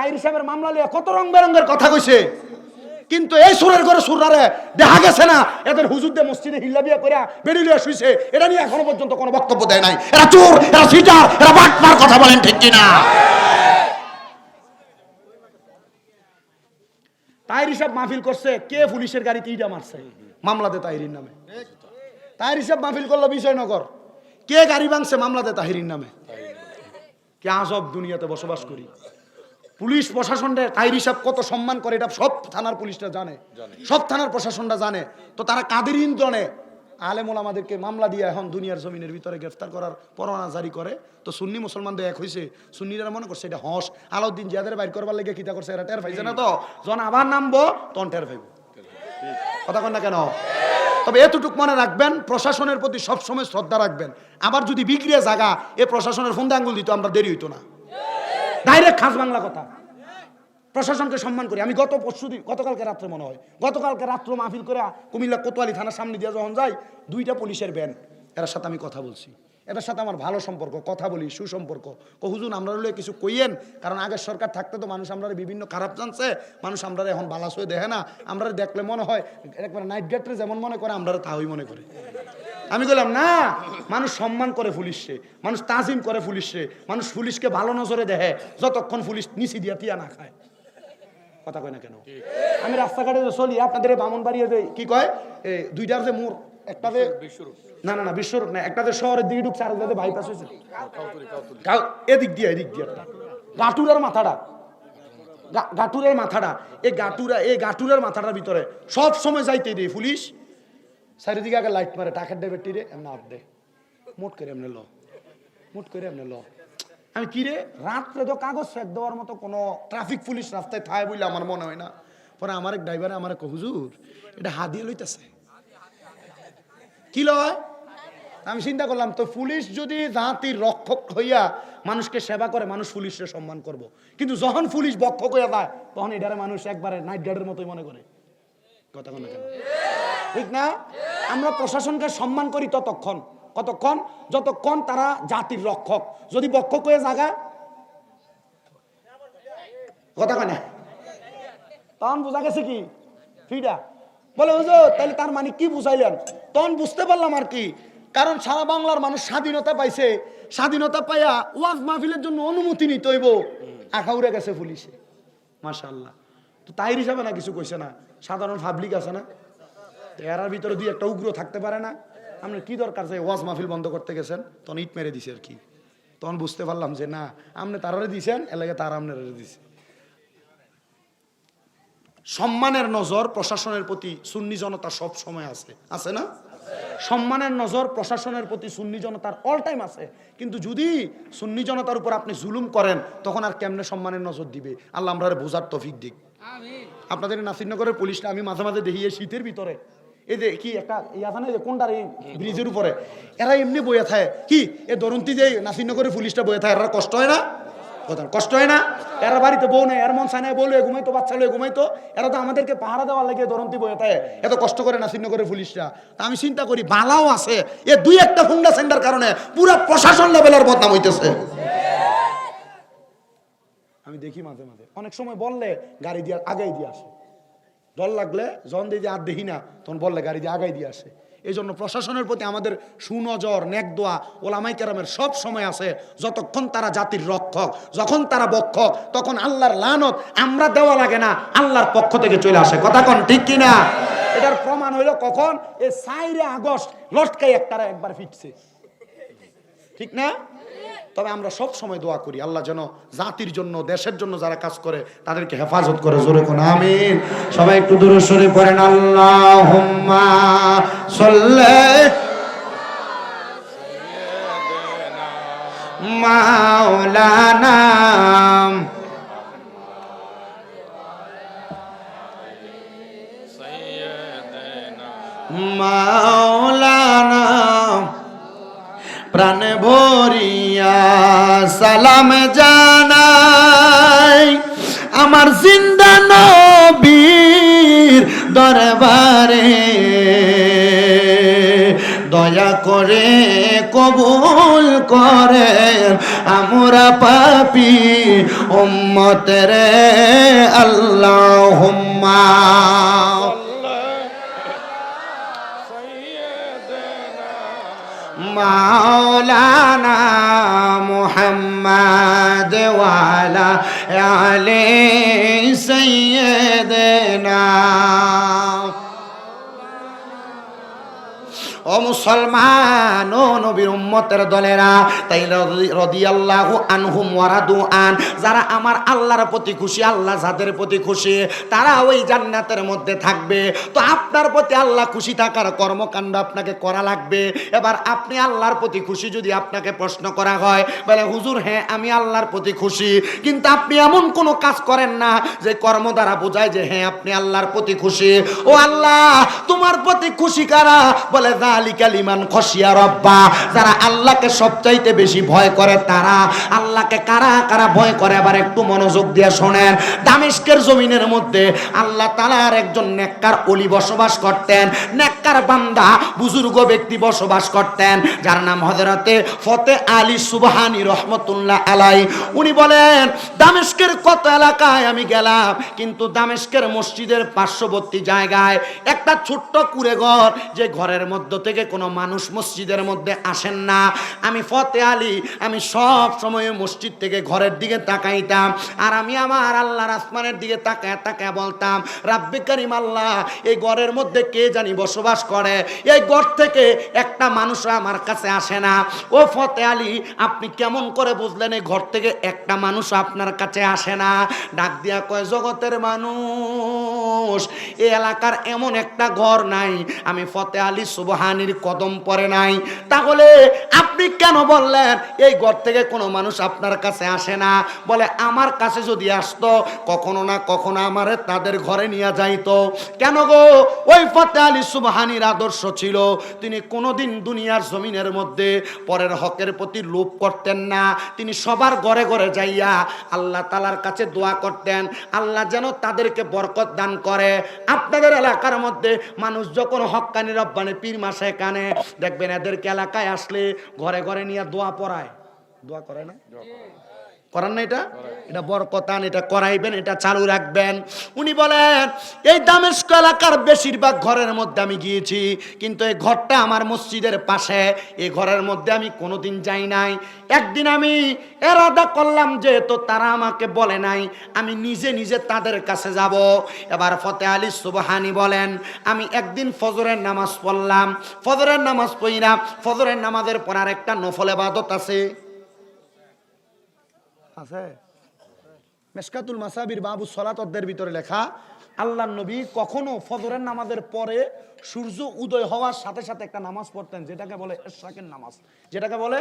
তাহির সাহেবের মামলা লিয়ে কত রং বেরঙ্গের কথা কইছে? কিন্তু এই সুরের করে সুরারে দেখা গেছে না, এদের হুজুরদের মসজিদে হিল্লা বিয়া করে বেরিয়ে শুইছে। এটা নিয়ে এখনও পর্যন্ত কোনো বক্তব্য দেয় নাই। এরা চোর, এরা সিটার এরা বাটমার কথা বলেন ঠিক কিনা? তাহির হিসাব মাহফিল করছে, কে পুলিশের গাড়িতে ইটা মারছে? মামলাতে তাহিরির নামে। তাহির হিসাব মাহফিল করল বিষয়নগর কে গাড়ি ভাঙছে? মামলাতে তাহিরির নামে। কে আজব দুনিয়াতে বসবাস করি। পুলিশ প্রশাসনটা তাহির হিসাব কত সম্মান করে এটা সব থানার পুলিশরা জানে। সব থানার প্রশাসনটা জানে। তো তারা কাদের ইন্ধনে আলেমুল আমাদেরকে মামলা দিয়ে এখন দুনিয়ার জমিনের ভিতরে গ্রেফতার করার পরোয়ানা জারি করে। তো সুন্নি মুসলমানদের এক হয়েছে সুন্নিরা মনে করছে এটা হস। আলাউদ্দিন জিয়াদের বাইর করবার লেগে কিতা করছে? এরা টের পাইছে না তো? যখন আবার নামবো তখন টের পাইব। কথা কন না কেন? তবে এতটুক মনে রাখবেন প্রশাসনের প্রতি সবসময় শ্রদ্ধা রাখবেন। আবার যদি বিক্রিয়া জায়গা এ প্রশাসনের ফোন আঙ্গুল দিত আমরা দেরি হইতো না। ডাইরেক্ট খাস বাংলা কথা। প্রশাসনকে সম্মান করি। আমি গত পরশু গতকালকে রাত্রে মনে হয়। গতকালকে রাত্র মাহফিল করে কুমিল্লা কোতোয়ালি থানার সামনে দিয়ে যখন যাই, দুইটা পুলিশের ব্যান এর সাথে আমি কথা বলছি। এটার সাথে আমার ভালো সম্পর্ক। কথা বলি, সুসম্পর্ক। ও হুজুন আমরা হলে কিছু কইয়েন? কারণ আগের সরকার থাকতে তো মানুষ আমরা বিভিন্ন খারাপ জানছে। মানুষ আমরা এখন বালাস হয়ে দেখে না। আমরা দেখলে মনে হয়, একবার নাইট গেটরে যেমন মনে করে আমরা তাই মনে করে। আমি বললাম না মানুষ সম্মান করে পুলিশে মানুষ তাজিম করে পুলিশে মানুষ পুলিশকে ভালো নজরে দেখে যতক্ষণ পুলিশ নিচি দিয়া তিয়া না খায়। কথা কয় না কেন? আমি রাস্তাঘাটে যে চলি আপনাদের বামন বাড়িয়ে কি কয়? দুইটার যে মোড় একটাতে না না না বিশ্বরূপ না একটাতে শহরের দিকে ঢুকছে আর একটাতে বাইপাস হয়েছে। এদিক দিয়ে এদিক দিয়ে একটা। গাটুরের মাথাটা। গাটুরের মাথাটা। এই গাটুরা এই গাটুরের মাথাটার ভিতরে সব সময় যাইতে দেয় পুলিশ। চারিদিকে আগে লাইট মারে, টাকার দেবে টিরে এমনি আপ দে মোট করে এমনি ল। মোট করে এমনি ল। আমি কি রে, রাত্রে তো কাগজ ফেক দেওয়ার মতো কোনো ট্রাফিক পুলিশ রাস্তায় থায় বলে আমার মনে হয় না। পরে আমার এক ড্রাইভারে আমার এক হুজুর, এটা হাদিয়ে লইতেছে। কি লয়? আমি চিন্তা করলাম, তো পুলিশ যদি জাতির রক্ষক হইয়া মানুষকে সেবা করে, মানুষ পুলিশের সম্মান করব। কিন্তু যখন পুলিশ বক্ষক হইয়া যায়, তখন এটারে মানুষ একবারে নাইট গার্ডের মতোই মনে করে। কথা কেন? ঠিক না? আমরা প্রশাসনকে সম্মান করি ততক্ষণ। কতক্ষণ? যতক্ষণ তারা জাতির রক্ষক। যদি বক্ষক হয়ে জাগা? কথা কেন তখন বোঝা গেছে কি? ফিডা। বলে, হুজুর তাহলে তার মানে কি বুঝাইলেন? তখন বুঝতে পারলাম আর কি। কারণ সারা বাংলার মানুষ স্বাধীনতা পাইছে। স্বাধীনতা পাইয়া ওয়াজ মাহফিলের জন্য অনুমতি নিতে হইব। আখা উড়ে গেছে পুলিশে। মাশাল্লাহ তো তাই হিসাবে না কিছু কইছে না? সাধারণ পাবলিক আছে না? এরার ভিতরে দুই একটা উগ্র থাকতে পারে না। আপনার কি দরকার যে ওয়াজ মাহফিল বন্ধ করতে গেছেন? তখন ইট মেরে দিছে আর কি। তখন বুঝতে পারলাম যে না আপনি তারারে দিছেন এলাকা তারা আপনারা দিছে। সম্মানের নজর প্রশাসনের প্রতি সুন্নি জনতা সব সময় আছে। আছে না? সম্মানের নজর প্রশাসনের প্রতি সুন্নি জনতার অল টাইম আছে। কিন্তু যদি সুন্নি জনতার উপর আপনি জুলুম করেন তখন আর কেমনে সম্মানের নজর দিবে? আল্লাহ আমরা বোঝার তফিক দিক। আপনাদের নাসিরনগরের পুলিশটা আমি মাঝে মাঝে দেখি শীতের ভিতরে। এই যে কি একটা এই আছে না যে কোনটার এই ব্রিজের উপরে, এরা এমনি বইয়া থাকে। কি? এ দরন্তি যে নাসিরনগরের পুলিশটা বইয়া থাকে, এরা কষ্ট হয় না? কষ্ট হয় না? এরা বাড়িতে বউ নেই, এর মন সানায় বলে ঘুমাইতো বাচ্চা লয়ে ঘুমাইতো এরা তো আমাদেরকে পাহারা দেওয়ার লাগে দরন্তি বয়ে থাকে। এত কষ্ট করে না শ্রীনগরের পুলিশরা। তা আমি চিন্তা করি, বালাও আছে। এ দুই একটা ফুন্ডা সেন্টার কারণে পুরো প্রশাসন লেভেলের বদনাম হইতেছে। আমি দেখি মাঝে মাঝে। অনেক সময় বললে গাড়ি দিয়ে, আগাই দিয়ে আসে। ডর লাগলে জন দিয়ে আর দেখি না, তখন বললে গাড়ি দিয়ে আগাই দিয়ে আসে। এই জন্য প্রশাসনের প্রতি আমাদের সুনজর নেকদোয়া ওলামাই কেরামের সব সময় আছে, যতক্ষণ তারা জাতির রক্ষক, যখন তারা বক্ষক, তখন আল্লাহর লানত আমরা দেওয়া লাগে না, আল্লাহর পক্ষ থেকে চলে আসে। কথা কন ঠিক কিনা? এটার প্রমাণ হইল কখন? এ সাইরে আগস্ট, লটকাই একটারা একবার ফিটছে। ঠিক না? তবে আমরা সব সময় দোয়া করি, আল্লাহ যেন জাতির জন্য, দেশের জন্য যারা কাজ করে, তাদেরকে হেফাজত করে, জোরে কোন আমিন। সবাই একটু দূরে সরে পড়েন আল্লাহ সল্লে মাওলানা মাওলানা প্রাণ ভরিয়া সালাম জানাই। আমার জিন্দা নবীর দরবারে। দয়া করে কবুল করেন আমরা পাপি উম্মত রে, আল্লাহুম্মা। মাওলানা মুহাম্মদ ওয়ালা আলে সাইয়্যিদিনা ও মুসলমান, ও নবীর উম্মতের দলেরা, তাই রদিয়াল্লাহু আনহুম ওয়ারাদু আন, যারা আমার আল্লাহর প্রতি খুশি, আল্লাহ যাদের প্রতি খুশি, তারা ওই জান্নাতের মধ্যে থাকবে। তো আপনার প্রতি আল্লাহ খুশি থাকার কর্মকাণ্ড আপনাকে করা লাগবে। এবার আপনি আল্লাহর প্রতি খুশি যদি আপনাকে প্রশ্ন করা হয়, বলে, হুজুর হ্যাঁ আমি আল্লাহর প্রতি খুশি। কিন্তু আপনি এমন কোনো কাজ করেন না যে কর্ম দ্বারা বোঝায় যে হ্যাঁ আপনি আল্লাহর প্রতি খুশি। ও আল্লাহ, তোমার প্রতি খুশি কারা? বলে জালিকা লিমান খসিয়া রব্বা। যারা আল্লাহকে সবচাইতে বেশি ভয় করে তারা আল্লাহকে কারা কারা ভয় করে? আবার একটু মনোযোগ দিয়ে শোনেন। দামেস্কের জমিনের মধ্যে আল্লাহ তালার একজন নেককার অলি বসবাস করতেন। নেককার বান্দা, বুজুর্গ ব্যক্তি বসবাস করতেন, যার নাম হজরতে ফতে আলী সুবহানি রহমতুল্লাহ আলাই। উনি বলেন, দামেস্কের কত এলাকায় আমি গেলাম, কিন্তু দামেস্কের মসজিদের পার্শ্ববর্তী জায়গায় একটা ছোট্ট কুড়ে ঘর যে ঘরের মধ্য থেকে কোনো মানুষ মসজিদের মধ্যে আসেন না। আমি ফতে আলী, আমি সব সময় মসজিদ থেকে ঘরের দিকে তাকাইতাম। আর আমি আমার আল্লাহর আসমানের দিকে তাকায় তাকায় বলতাম, রাব্বে করিম আল্লাহ, এই ঘরের মধ্যে কে জানি বসবাস করে? এই ঘর থেকে একটা মানুষ আমার কাছে আসে না। ও ফতে আলী, আপনি কেমন করে বুঝলেন এই ঘর থেকে একটা মানুষ আপনার কাছে আসে না? ডাক দিয়া কয়, জগতের মানুষ, এই এলাকার এমন একটা ঘর নাই। আমি ফতে আলী সুবহানির কদম পরে নাই। তাহলে আপনি কেন বললেন, এই ঘর থেকে কোনো মানুষ আপনার কাছে আসে না? বলে, আমার কাছে যদি আসতো, কখনো না কখনো আমারে তাদের ঘরে নিয়ে যাইতো। কেন গো? ওই ফতে আলী সুবহানির আদর্শ ছিল। তিনি কোনোদিন দুনিয়ার জমিনের মধ্যে পরের হকের প্রতি লোভ করতেন না। তিনি সবার ঘরে ঘরে যাইয়া আল্লাহ তালার কাছে দোয়া করতেন। আল্লাহ যেন তাদেরকে বরকত দান করে। আপনাদের এলাকার মধ্যে মানুষ যখন হক্কানি রব্বানি পীর মাসে কানে দেখবেন এদেরকে এলাকায় আসলে ঘরে ঘরে নিয়ে দোয়া পড়ায়। দোয়া করে না? করান না এটা? এটা বরকতান, এটা করাইবেন, এটা চালু রাখবেন। উনি বলেন, এই দামেস্ক এলাকার বেশিরভাগ ঘরের মধ্যে আমি গিয়েছি, কিন্তু এই ঘরটা আমার মসজিদের পাশে। এই ঘরের মধ্যে আমি কোনোদিন যাই নাই। একদিন আমি এরাদা করলাম যে তো তারা আমাকে বলে নাই, আমি নিজে নিজে তাদের কাছে যাব। এবার ফতে আলী সুবহানি বলেন, আমি একদিন ফজরের নামাজ পড়লাম। ফজরের নামাজ পড়িলাম ফজরের নামাজের পর আর একটা নফল এবাদত আছে। আছে? মেসকাতুল মাসাবির বাবু সলাতদের ভিতরে লেখা আল্লাহ নবী কখনো ফজরের নামাজের পরে সূর্য উদয় হওয়ার সাথে সাথে একটা নামাজ পড়তেন, যেটাকে বলে এশরাকের নামাজ। যেটাকে বলে?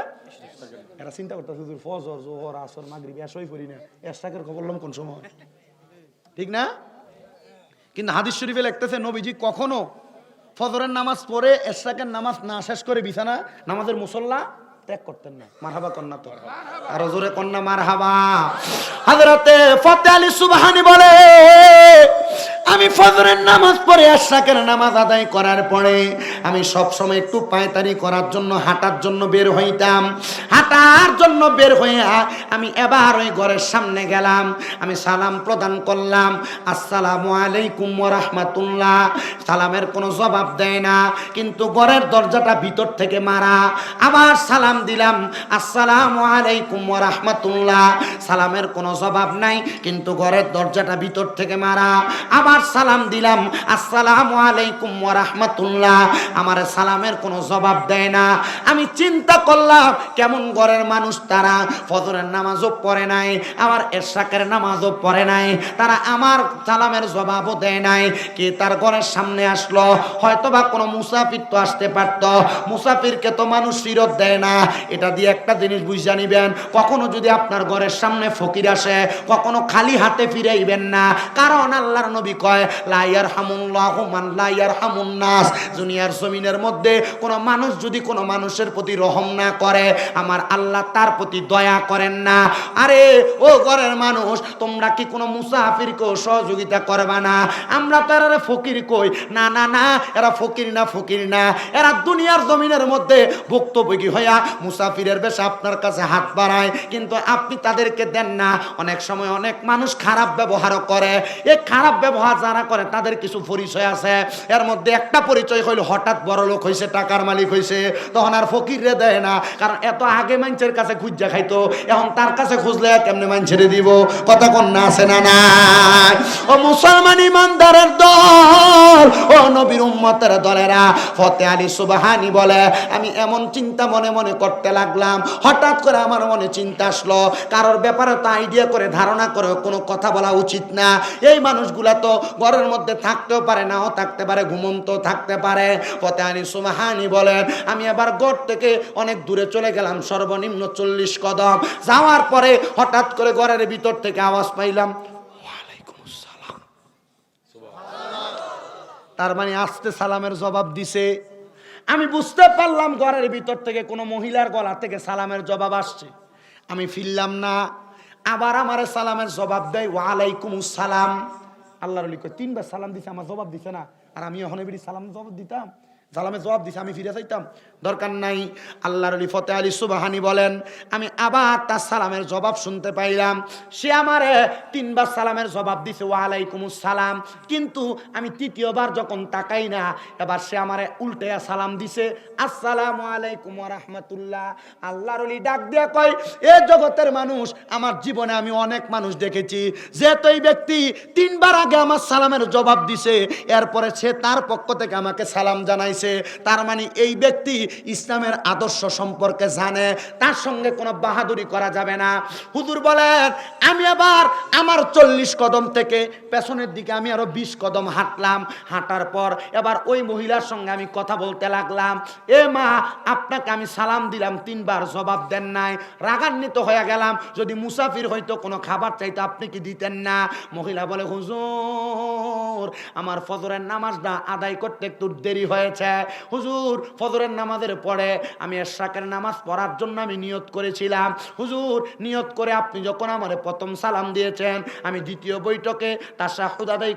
এটা চিন্তা করতে হুজুর, ফজর, জোহর, আসর, মাগরিব এসই পড়ি না। এশরাকের খবর বললাম কোন সময়? ঠিক না? কিন্তু হাদিস শরীফে লিখতেছে, নবীজি কখনো ফজরের নামাজ পড়ে এশরাকের নামাজ না শেষ করে বিছানা, নামাজের মুসল্লা ত্যাগ করতেন না। মারহাবা কন্যা তো। আরও জোরে কন্যা মারহাবা। হাজরাতে ফতে আলী সুবহানি বলে আমি ফজরের নামাজ পড়ে আশরাকের নামাজ আদায় করার পরে আমি সব সময় একটু পায়তারি করার জন্য, হাঁটার জন্য বের হইতাম। হাঁটার জন্য বের হয়ে আমি এবার ওই ঘরের সামনে গেলাম। আমি সালাম প্রদান করলাম। আসসালামু আলাইকুম রাহমাতুল্লাহ। সালামের কোনো জবাব দেয় না, কিন্তু ঘরের দরজাটা ভিতর থেকে মারা। আবার সালাম দিলাম, আসসালামু আলাইকুম রাহমাতুল্লাহ। সালামের কোনো জবাব নাই, কিন্তু ঘরের দরজাটা ভিতর থেকে মারা। আবার সালাম দিলাম, আসসালামু আলাইকুম ওয়া রাহমাতুল্লাহ। আমার সালামের কোনো জবাব দেয় না। আমি চিন্তা করলাম, কেমন ঘরের মানুষ তারা? ফজরের নামাজও পড়ে নাই আমার এরশাকের নামাজও পড়ে নাই। তারা আমার সালামের জবাবও দেয় নাই। কে তার ঘরের সামনে আসলো? হয়তো বা কোনো মুসাফির তো আসতে পারত। মুসাফিরকে তো মানুষ ফিরত দেয় না। এটা দিয়ে একটা জিনিস বুঝা নিবেন, কখনো যদি আপনার ঘরের সামনে ফকির আসে, কখনো খালি হাতে ফিরাইবেন না। কারণ আল্লাহর নবী কয় লাইয়ার হামুল্লাহ মান লাইয়ার হামুন নাস। দুনিয়ার জমিনের মধ্যে কোনো মানুষ যদি কোনো মানুষের প্রতি রহম না করে, আমার আল্লাহ তার প্রতি দয়া করেন না। আরে, ও ঘরের মানুষ, তোমরা কি কোনো মুসাফিরকেও সহযোগিতা করবা না? আমরা তো এরা ফকির কই। না না না, এরা ফকির না ফকির না। এরা দুনিয়ার জমিনের মধ্যে ভুক্তভোগী হইয়া মুসাফিরের বেশে আপনার কাছে হাত বাড়ায়, কিন্তু আপনি তাদেরকে দেন না। অনেক সময় অনেক মানুষ খারাপ ব্যবহারও করে। এই খারাপ ব্যবহার যারা করে, তাদের কিছু পরিচয় আছে। এর মধ্যে একটা পরিচয় হইল, হঠাৎ বড় লোক হয়েছে টাকার মালিক হয়েছে তখন আর ফকিরে দেয় না, কারণ এত আগে মানুষের কাছে খুঁজা খাইতো। এখন তার কাছে খুঁজলে কেমনে মানুষের দিব? কথা কন্যা আছে না না ও মুসলমান ইমানদারের দল, ও নবীর উম্মতের দলেরা, ফতে আলী সুবাহানি বলে, আমি এমন চিন্তা মনে মনে করতে লাগলাম। হঠাৎ করে আমার মনে চিন্তা আসলো, কারোর ব্যাপারে তো আইডিয়া করে, ধারণা করে, কোনো কথা বলা উচিত না। এই মানুষগুলা তো ঘরের মধ্যে থাকতেও পারে, নাও থাকতে পারে ঘুমন্ত থাকতে পারে। ফতে আলী সুবাহানি বলেন, আমি আবার ঘর থেকে অনেক দূরে চলে গেলাম, সর্বনিম্ন চল্লিশ কদম। যাওয়ার পরে হঠাৎ করে ঘরের ভিতর থেকে আওয়াজ পাইলাম তার মানে আস্তে সালামের জবাব দিছে। আমি বুঝতে পারলাম ঘরের ভিতর থেকে কোনো মহিলার গলা থেকে সালামের জবাব আসছে। আমি ফিরলাম না, আবার আমার সালামের জবাব দেয়, ওয়ালাইকুম সালাম আল্লাহর কয় তিনবার সালাম দিছে, আমার জবাব দিছে না। আর আমি ওখানে বেরি সালাম জবাব দিতাম সালামের জবাব দিছে, আমি ফিরে চাইতাম দরকার নাই। আল্লাহর আলী ফতে আলী সুবাহানি বলেন, আমি আবার তার সালামের জবাব শুনতে পাইলাম। সে আমারে তিনবার সালামের জবাব দিছে, ওয়ালাইকুম সালাম কিন্তু আমি তৃতীয়বার যখন তাকাই না, এবার সে আমারে উল্টে সালাম দিছে, আসসালামু আলাইকুম রহমতুল্লাহ। আল্লাহর আলী ডাক দিয়া কয়, এ জগতের মানুষ, আমার জীবনে আমি অনেক মানুষ দেখেছি। যে তো ব্যক্তি তিনবার আগে আমার সালামের জবাব দিছে, এরপরে সে তার পক্ষ থেকে আমাকে সালাম জানাইছে। তার মানে এই ব্যক্তি ইসলামের আদর্শ সম্পর্কে জানে, তার সঙ্গে কোনো বাহাদুরি করা যাবে না। হুজুর বলেন, আমি আবার আমার চল্লিশ কদম থেকে পেছনের দিকে আমি আরও বিশ কদম হাঁটলাম। হাঁটার পর এবার ওই মহিলার সঙ্গে আমি কথা বলতে লাগলাম। এ মা, আপনাকে আমি সালাম দিলাম, তিনবার জবাব দেন নাই। রাগান্বিত হয়ে গেলাম, যদি মুসাফির হয়তো কোনো খাবার চাইতো, আপনি কি দিতেন না? মহিলা বলে, হুজুর, আমার ফজরের নামাজটা আদায় করতে একটু দেরি হয়েছে। হুজুর, ফজরের নামাজের পরে আমি নামাজ পড়ার জন্য আমি নিয়ত করেছিলাম। হুজুর, নিয়ত করে আপনি যখন আমার প্রথম সালাম দিয়েছেন, আমি দ্বিতীয় বৈঠকে তার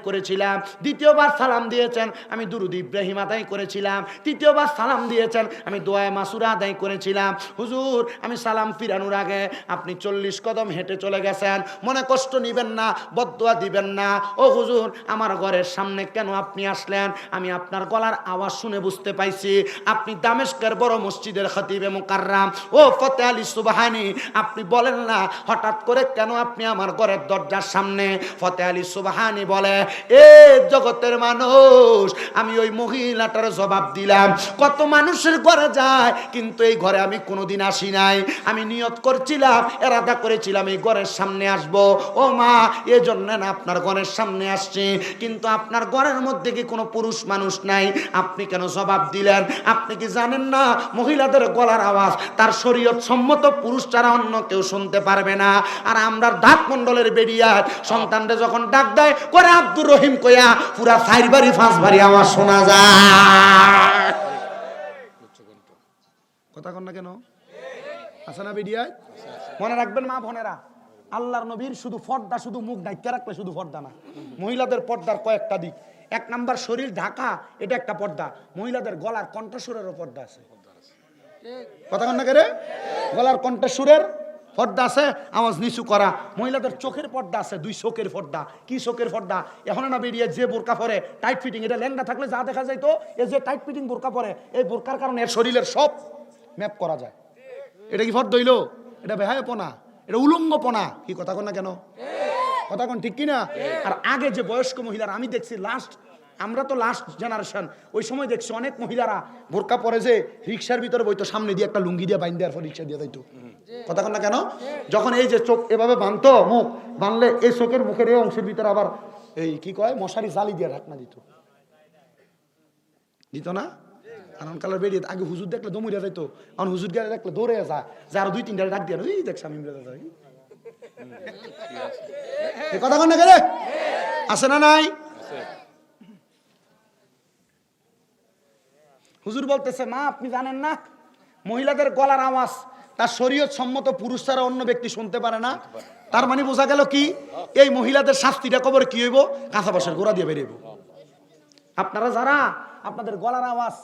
করেছিলাম। দ্বিতীয়বার সালাম দিয়েছেন, আমি দুরুদ ইব্রাহিম আদায় করেছিলাম। তৃতীয়বার সালাম দিয়েছেন, আমি দোয়ায় মাসুরা আদায় করেছিলাম। হুজুর, আমি সালাম ফিরানোর আগে আপনি চল্লিশ কদম হেঁটে চলে গেছেন। মনে কষ্ট নিবেন না বদুয়া দিবেন না। ও হুজুর, আমার ঘরের সামনে কেন আপনি আসলেন? আমি আপনার গলার আওয়াজ শুনে বুঝতে পাইছি। আপনি দামেস্কের বড় মসজিদের খতিবে মুকাররাম। ও ফতে আলী সুবাহানি, আপনি বলেন না, হঠাৎ করে কেন আপনি আমার ঘরের দরজার সামনে? ফতে আলী সুবাহানি বলে, এ জগতের মানুষ, আমি ওই মহিলাটার জবাব দিলাম। কত মানুষের ঘরে যায়, কিন্তু এই ঘরে আমি কোনোদিন আসি নাই। আমি নিয়ত করছিলাম, এরাদা করেছিলাম, এই ঘরের সামনে আসব। ও মা, এজন্য না আপনার ঘরের সামনে আসছি। কিন্তু আপনার ঘরের মধ্যে কি কোনো পুরুষ মানুষ নাই? আপনি কেন জবাব দিলেন, আপনি কি জানেন না, মহিলাদের গলার আওয়াজ, তার শরীয়ত সম্মত পুরুষ ছাড়া অন্য কেউ শুনতে পারবে না। আর আমরা ডাক মন্ডলের বেরিয়ার সন্তানরে যখন ডাক দেয় করে আব্দুর রহিম, কয়া পুরা চার বাড়ি পাঁচ বাড়ি আওয়াজ শোনা যায়। কথা কন না কেন? আছে না বেডিয়ায় মনে রাখবেন মা বোনেরা, আল্লাহর নবীর শুধু পর্দা, শুধু মুখ ডাইকে রাখলে শুধু পর্দা না। মহিলাদের পর্দার কয়েকটা দিক। এক নাম্বার শরীর ঢাকা, এটা একটা পর্দা। মহিলাদের গলার কণ্ঠস্বরেরও পর্দা আছে। কথা কন না কে গলার কণ্ঠস্বরের পর্দা আছে, আওয়াজ নিচু করা। মহিলাদের চোখের পর্দা আছে, দুই চোখের পর্দা। কি চোখের পর্দা? এখন না বেরিয়ে যে বোরকা পরে টাইট ফিটিং এটা লেঙ্গা থাকলে যা দেখা যায় তো এই যে টাইট ফিটিং বোরকা পরে, এই বোরকার কারণে এর শরীরের সব ম্যাপ করা যায়। এটা কি ফর্দ হইল? এটা বেহায়পনা। এটা উলঙ্গপনা। কি কথা কন না কেন? কথা ঠিক কিনা? আর আগে যে বয়স্ক মহিলারা, আমি দেখছি লাস্ট আমরা তো লাস্ট জেনারেশন ওই সময় দেখছি অনেক মহিলারা বোরকা পরে যে রিক্সার ভিতরে বইতো, সামনে দিয়ে একটা লুঙ্গি দিয়ে বাইন দেওয়ার পর রিক্সা দিয়ে দিত কন না কেন? যখন এই যে চোখ এভাবে বানতো, মুখ বানলে এই চোখের মুখের এই অংশের ভিতরে আবার এই কি কয়? মশারি জালি দিয়ে ঢাকনা দিত। দিত না? কালার বেরিয়ে, আগে হুজুর দেখলে দমুরিয়া যাইতো, এখন হুজুর গেলে দেখলে দৌড়ে যা যে আরও দুই তিনটা ডাক দিয়ে ওই দেখছি আমি আছে না নাই? হুজুর বলতেছে মা আপনি জানেন না মহিলাদের গলার আওয়াজ তার শরীয়ত সম্মত পুরুষ ছাড়া অন্য ব্যক্তি শুনতে পারে না। তার মানে বোঝা গেল কি? এই মহিলাদের শাস্তিটা কবর কি হইব? কাঁচা বাসের গোড়া দিয়ে বেরিয়েব আপনারা যারা আপনাদের গলার আওয়াজ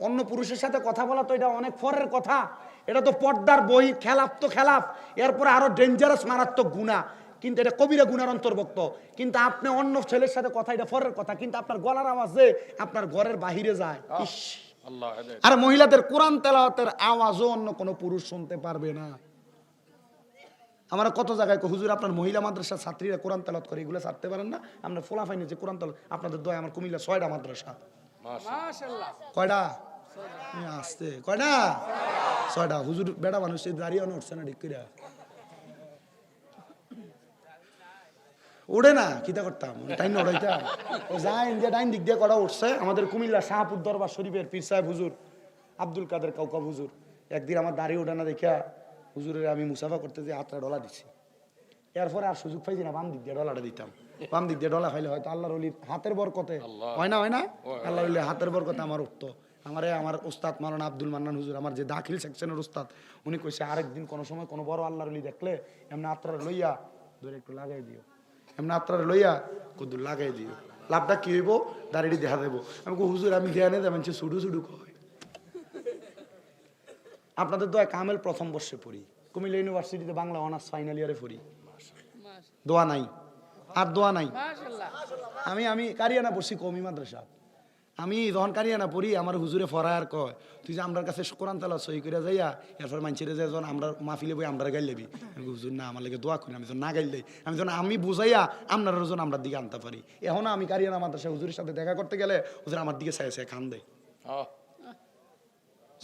অন্য পুরুষের সাথে কথা বলা তো এটা অনেক ফরের কথা। এটা তো পর্দার বই খেলাপ তো খেলাপ। এরপরে আরও ডেঞ্জারাস মারাত্মক গুণা। কিন্তু এটা কবিরা গুনার অন্তর্ভুক্ত। কিন্তু আপনি অন্য ছেলের সাথে কথা এটা পরের কথা কিন্তু আপনার গলার আওয়াজ যে আপনার ঘরের বাহিরে যায়। আর মহিলাদের কোরআন তেলাওয়াতের আওয়াজও অন্য কোনো পুরুষ শুনতে পারবে না। আমরা কত জায়গায় হুজুর আপনার মহিলা মাদ্রাসার ছাত্রীরা কোরআন তেলাওয়াত করে এগুলো ছাড়তে পারেন না? আমরা ফোলা ফাইনি যে কোরআন তেলাওয়াত আপনাদের দয় আমার কুমিল্লা ছয়টা মাদ্রাসা। কয়টা আসতে। কয়টা ছয়টা হুজুর বেটা মানুষ দাঁড়িয়ে উঠছে না ঠিক করে ওড়ে না কিতা করতাম? টাইম ওড়াইতাম ও যায় ইন্ডিয়া ডাইন দিক দিয়ে করা উঠছে আমাদের কুমিল্লা শাহপুর দরবার শরীফের পীর সাহেব হুজুর আব্দুল কাদের কাউকা হুজুর একদিন আমার দাড়ি ওঠে না দেখিয়া হুজুরের আমি মুসাফা করতে যে হাতটা ডলা দিছি। এরপরে আর সুযোগ পাইছি না বাম দিক দিয়ে ডলাটা দিতাম। বাম দিক দিয়ে ডলা খাইলে হয়তো আল্লাহর অলির হাতের বরকতে। হয় না হয় না? আল্লাহর হাতের বরকতে আমার উঠতো। আমারে আমার উস্তাদ মালানা আব্দুল মান্নান হুজুর আমার যে দাখিল সেকশনের উস্তাদ উনি কইছে আরেকদিন কোনো সময় কোনো বড় আল্লাহর অলি দেখলে এমনি আত্মার লইয়া ধরে একটু লাগাই দিও। এমনি আত্মার লইয়া কদু লাগাই দিও। লাভটা কি হইব? দাঁড়িয়ে দেখা দেবো। আমি হুজুর আমি ধ্যানে দেবেন শুডু শুডু কয় আপনাদের দোয়া কামেল প্রথম বর্ষে পড়ি। কুমিল্লা ইউনিভার্সিটিতে বাংলা অনার্স ফাইনাল ইয়ারে পড়ি। দোয়া নাই। আর দোয়া নাই। আমি আমি কারিয়ানা পড়ছি কমি মাদ্রাসা। আমি যখন কারিয়ানা পড়ি আমার হুজুরে ফরায় আর কয় তুই যে আমরার কাছে কোরআন তালা সই করে যাইয়া এরপর মানুষের যে যখন আমরা মাহফিলে বই আমরা গাইল দেবি হুজুর না আমার লাগে দোয়া করি আমি যখন না গাইল আমি যখন আমি বুঝাইয়া আপনার যখন আমরা দিকে আনতে পারি। এখন আমি কারিয়ানা মাদ্রাসা হুজুরের সাথে দেখা করতে গেলে হুজুর আমার দিকে চাই চাই খান দেয়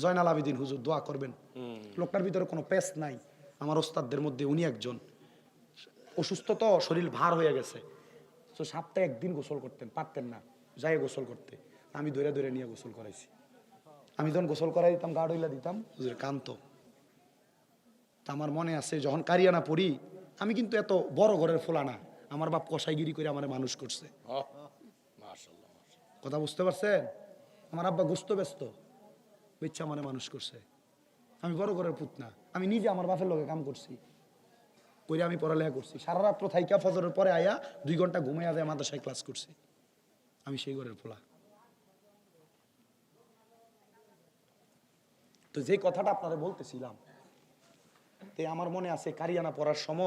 জয়নাল আবিদিন হুজুর দোয়া করবেন। লোকটার ভিতরে কোনো পেস্ট নাই। আমার ওস্তাদদের মধ্যে উনি একজন। অসুস্থ তো শরীর ভার হয়ে গেছে। তো সপ্তাহে একদিন গোসল করতেন পারতেন না। যাই গোসল করতে। আমি দৌড়ে দৌড়ে নিয়ে গোসল করাইছি। আমি যখন গোসল করাই দিতাম গা ডইলা দিতাম হুজুর কান্ত আমার মনে আছে যখন কারিয়ানা পড়ি আমি কিন্তু এত বড় ঘরের ফোলা না আমার বাপ কষাইগিরি করে আমার মানুষ করছে। কথা বুঝতে পারছেন? আমার আব্বা গুস্ত ব্যস্ত বিচ্ছা মানে মানুষ করছে। আমি বড় ঘরের পুত না আমি নিজে আমার বাপের লগে কাম করছি। করে আমি পড়ালেখা করছি। সারা রাত্র থাইকা ফজরের পরে আয়া দুই ঘণ্টা ঘুমাইয়া যায় মাদ্রাসায় ক্লাস করছি। আমি সেই ঘরের ফোলা। তো যে কথাটা আপনারা বলতেছিলাম তে আমার মনে আছে কারিয়ানা পড়ার সময়